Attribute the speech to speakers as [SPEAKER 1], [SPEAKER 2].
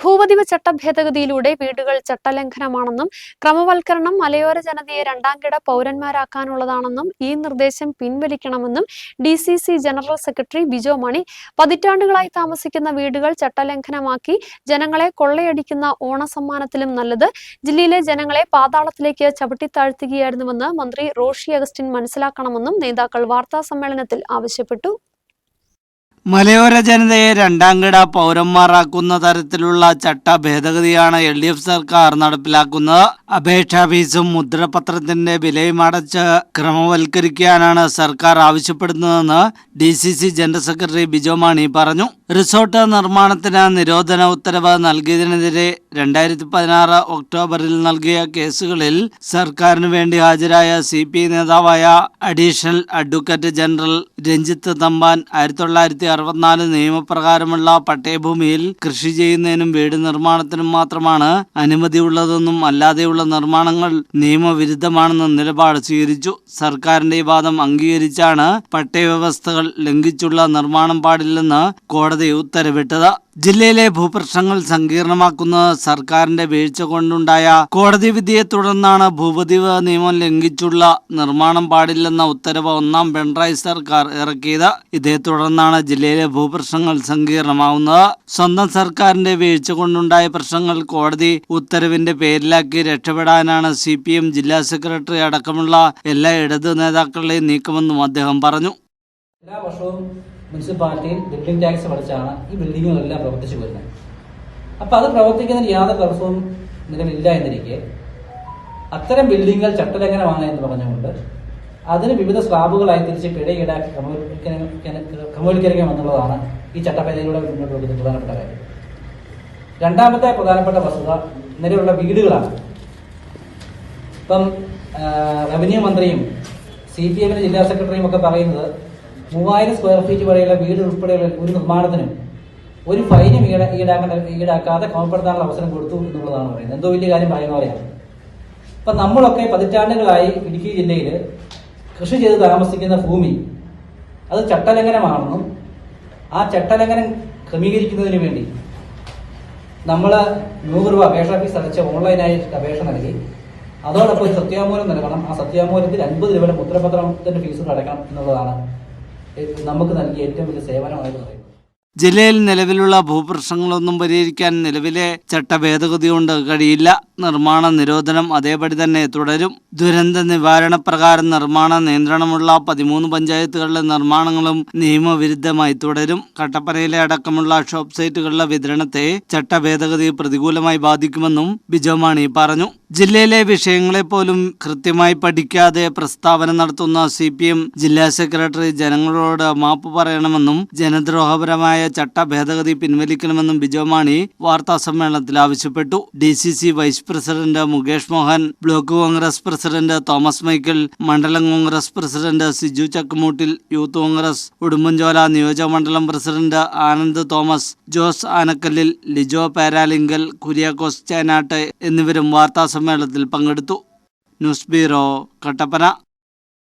[SPEAKER 1] ഭൂപതിവ് ചട്ട ഭേദഗതിയിലൂടെ വീടുകൾ ചട്ടലംഘനമാണെന്നും ക്രമവൽക്കരണം മലയോര ജനതയെ രണ്ടാംകിട പൗരന്മാരാക്കാനുള്ളതാണെന്നും ഈ നിർദ്ദേശം പിൻവലിക്കണമെന്നും D C C general secretary Bijo Mani പതിറ്റാണ്ടുകളായി താമസിക്കുന്ന വീടുകൾ ചട്ടലംഘനമാക്കി ജനങ്ങളെ കൊള്ളയടിക്കുന്ന ഓണസമ്മാനത്തിലും നല്ലത്. ജില്ലയിലെ ജനങ്ങളെ പാതാളത്തിലേക്ക് ചവിട്ടിത്താഴ്ത്തുകയായിരുന്നുവെന്ന് മന്ത്രി റോഷി അഗസ്റ്റിൻ മനസ്സിലാക്കണമെന്നും നേതാക്കൾ വാർത്താ സമ്മേളനത്തിൽ ആവശ്യപ്പെട്ടു.
[SPEAKER 2] മലയോര ജനതയെ രണ്ടാം രണ്ടാംകിട പൗരന്മാരാക്കുന്ന തരത്തിലുള്ള ചട്ട ഭേദഗതിയാണ് എൽ ഡി എഫ് സർക്കാർ നടപ്പിലാക്കുന്നത്. അപേക്ഷാ ഫീസും മുദ്രപത്രത്തിന്റെ വിലയും അടച്ച് ക്രമവൽക്കരിക്കാനാണ് സർക്കാർ ആവശ്യപ്പെടുന്നതെന്ന് D C C general secretary Bijo Mani പറഞ്ഞു. റിസോർട്ട് നിർമ്മാണത്തിന് നിരോധന ഉത്തരവ് നൽകിയതിനെതിരെ രണ്ടായിരത്തി പതിനാറ് ഒക്ടോബറിൽ നൽകിയ കേസുകളിൽ സർക്കാരിന് വേണ്ടി ഹാജരായ സി പി നേതാവായ additional advocate general Ranjith Thampan ആയിരത്തി തൊള്ളായിരത്തി അറുപത്തിനാല് നിയമപ്രകാരമുള്ള പട്ടയഭൂമിയിൽ കൃഷി ചെയ്യുന്നതിനും വീട് നിർമ്മാണത്തിനും മാത്രമാണ് അനുമതിയുള്ളതെന്നും അല്ലാതെയുള്ള നിർമ്മാണങ്ങൾ നിയമവിരുദ്ധമാണെന്ന നിലപാട് സ്വീകരിച്ചു. സർക്കാരിന്റെ ഈ വാദം അംഗീകരിച്ചാണ് പട്ടയ വ്യവസ്ഥകൾ ലംഘിച്ചുള്ള നിർമ്മാണം പാടില്ലെന്ന് കോടതി ഉത്തരവിട്ടത്. ജില്ലയിലെ ഭൂപ്രശ്നങ്ങൾ സങ്കീർണമാക്കുന്ന സർക്കാരിന്റെ വീഴ്ച കൊണ്ടുണ്ടായ കോടതി വിധിയെ തുടർന്നാണ് ഭൂപതിവ് നിയമം ലംഘിച്ചുള്ള നിർമ്മാണം പാടില്ലെന്ന ഉത്തരവ് ഒന്നാം പിണറായി സർക്കാർ ഇറക്കിയത്. ഇതേ തുടർന്നാണ് ജില്ലയിലെ ഭൂപ്രശ്നങ്ങൾ സങ്കീർണമാവുന്നത്. സ്വന്തം സർക്കാരിന്റെ വീഴ്ച കൊണ്ടുണ്ടായ പ്രശ്നങ്ങൾ കോടതി ഉത്തരവിന്റെ പേരിലാക്കി രക്ഷപ്പെടാനാണ് സി ജില്ലാ സെക്രട്ടറി അടക്കമുള്ള എല്ലാ ഇടതു നേതാക്കളുടെയും നീക്കമെന്നും അദ്ദേഹം പറഞ്ഞു.
[SPEAKER 3] എല്ലാ വർഷവും മുനിസിപ്പാലിറ്റിയിൽ ബിൽഡിംഗ് ടാക്സ് അടച്ചാണ് ഈ ബിൽഡിങ്ങുകളെല്ലാം പ്രവർത്തിച്ചു വരുന്നത്. അപ്പോൾ അത് പ്രവർത്തിക്കുന്നതിന് യാതൊരു തടസ്സവും നിലവിലില്ല എന്നിരിക്കെ അത്തരം ബിൽഡിങ്ങുകൾ ചട്ടലംഘനമാണ് എന്ന് പറഞ്ഞുകൊണ്ട് അതിന് വിവിധ സ്ലാബുകളായി തിരിച്ച് പിഴ ഈടാക്കി ക്രമവൽക്കരിക്കാമെന്നുള്ളതാണ് ഈ ചട്ടഭേദയിലൂടെ മുന്നോട്ട് വെക്കുന്ന പ്രധാനപ്പെട്ട കാര്യം. രണ്ടാമത്തെ പ്രധാനപ്പെട്ട വസ്തുത നിലവിലുള്ള വീടുകളാണ്. ഇപ്പം റവന്യൂ മന്ത്രിയും സി പി എമ്മിന്റെ ജില്ലാ സെക്രട്ടറിയും ഒക്കെ പറയുന്നത് മൂവായിരം സ്ക്വയർ ഫീറ്റ് വരെയുള്ള വീട് ഉൾപ്പെടെയുള്ള ഒരു നിർമ്മാണത്തിന് ഒരു ഫൈനും ഈട ഈടാക്കേണ്ട ഈടാക്കാതെ ക്രമപ്പെടുത്താനുള്ള അവസരം കൊടുത്തു എന്നുള്ളതാണ് പറയുന്നത്. എന്തോ വലിയ കാര്യം പറയുന്ന പോലെയാണ് ഇപ്പം നമ്മളൊക്കെ പതിറ്റാണ്ടുകളായി ഇടുക്കി ജില്ലയിൽ കൃഷി ചെയ്ത് താമസിക്കുന്ന ഭൂമി അത് ചട്ടലംഘനമാണെന്നും ആ ചട്ടലംഘനം ക്രമീകരിക്കുന്നതിന് വേണ്ടി നമ്മൾ നൂറ് രൂപ അപേക്ഷ ഫീസ് അടച്ച് ഓൺലൈനായി അപേക്ഷ നൽകി. അതോടൊപ്പം സത്യാമൂലം നൽകണം. ആ സത്യാമൂലത്തിൽ അൻപത് രൂപയുടെ മുദ്രപത്രത്തിന്റെ ഫീസ് അടക്കണം എന്നുള്ളതാണ് നമുക്ക് നൽകിയ ഏറ്റവും വലിയ സേവനമായി പറയുന്നത്.
[SPEAKER 2] ജില്ലയിൽ നിലവിലുള്ള ഭൂപ്രശ്നങ്ങളൊന്നും പരിഹരിക്കാൻ നിലവിലെ ചട്ട ഭേദഗതി കൊണ്ട് കഴിയില്ല. നിർമ്മാണ നിരോധനം അതേപടി തന്നെ തുടരും. ദുരന്ത നിവാരണ പ്രകാരം നിർമ്മാണ നിയന്ത്രണമുള്ള പതിമൂന്ന് പഞ്ചായത്തുകളിലെ നിർമ്മാണങ്ങളും നിയമവിരുദ്ധമായി തുടരും. കട്ടപ്പനയിലെ അടക്കമുള്ള ഷോപ്പ് സൈറ്റുകളിലെ വിതരണത്തെ ചട്ട ഭേദഗതി പ്രതികൂലമായി ബാധിക്കുമെന്നും ബിജോ മാണി പറഞ്ഞു. ജില്ലയിലെ വിഷയങ്ങളെപ്പോലും കൃത്യമായി പഠിക്കാതെ പ്രസ്താവന നടത്തുന്ന സി പി എം ജില്ലാ സെക്രട്ടറി ജനങ്ങളോട് മാപ്പ് പറയണമെന്നും ജനദ്രോഹപരമായ ചട്ട ഭേദഗതി പിൻവലിക്കണമെന്നും ബിജോ മാണി വാർത്താ സമ്മേളനത്തിൽ ആവശ്യപ്പെട്ടു. D C C vice president Mukesh Mohan block Congress president Thomas Michael മണ്ഡലം കോൺഗ്രസ് പ്രസിഡന്റ് സിജു ചക്കുമൂട്ടിൽ യൂത്ത് കോൺഗ്രസ് ഉടുമ്പൻചോല നിയോജകമണ്ഡലം president Anand Thomas Jose Anakkallil Lijo Paralinkal Kuriakose Chenatt എന്നിവരും വാർത്താ സമ്മേളനത്തിൽ പങ്കെടുത്തു ന്യൂസ് ബ്യൂറോ കട്ടപ്പന